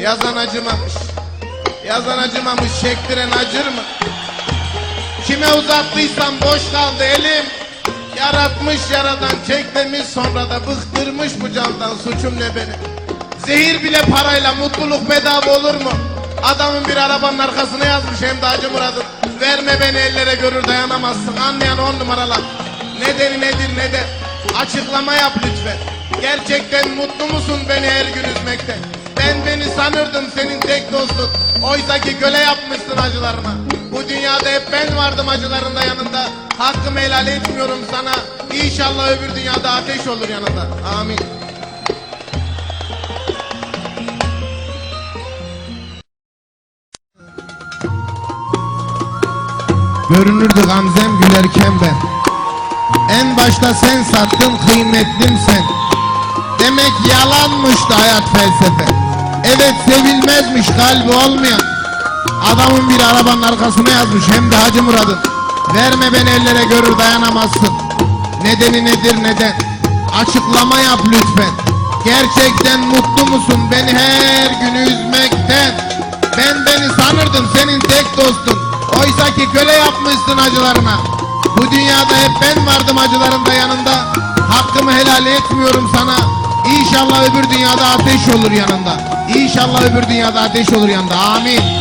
Yazan acımamış. Yazan acımamış, çektiren acır mı? Kime uzattıysam boş kaldı elim. Yaratmış yaradan çek demiş sonra da bıktırmış bu candan suçum ne benim? Zehir bile parayla mutluluk bedava olur mu? Adamın bir arabanın arkasına yazmış hem de Hacı Murat'ın. Verme beni ellere görür dayanamazsın anlayan on numaralar. Nedeni nedir neden? Açıklama yap lütfen. Gerçekten mutlu musun beni her gün üzmekte? Ben beni sanırdım senin tek dostun. Oysa ki göle yapmışsın acılarıma. Bu dünyada hep ben vardım acılarında yanında. Hakkımı helal etmiyorum sana. İnşallah öbür dünyada ateş olur yanında. Amin. Görünürdü gamzem gülerken ben En başta sen sattın kıymetlim sen Demek yalanmıştı hayat felsefe sevilmezmiş kalbi olmayan. Adamın bir arabanın arkasına yazmış hem de Hacı Murad'ın. Verme beni ellere görür dayanamazsın. Nedeni nedir neden? Açıklama yap lütfen. Gerçekten mutlu musun? Beni her gün üzmekten. Ben beni sanırdım senin tek dostun. Oysa ki köle yapmışsın acılarına. Bu dünyada hep ben vardım acılarında yanında. Hakkımı helal etmiyorum sana İnşallah öbür dünyada ateş olur yanında. İnşallah öbür dünyada ateş olur yanında. Amin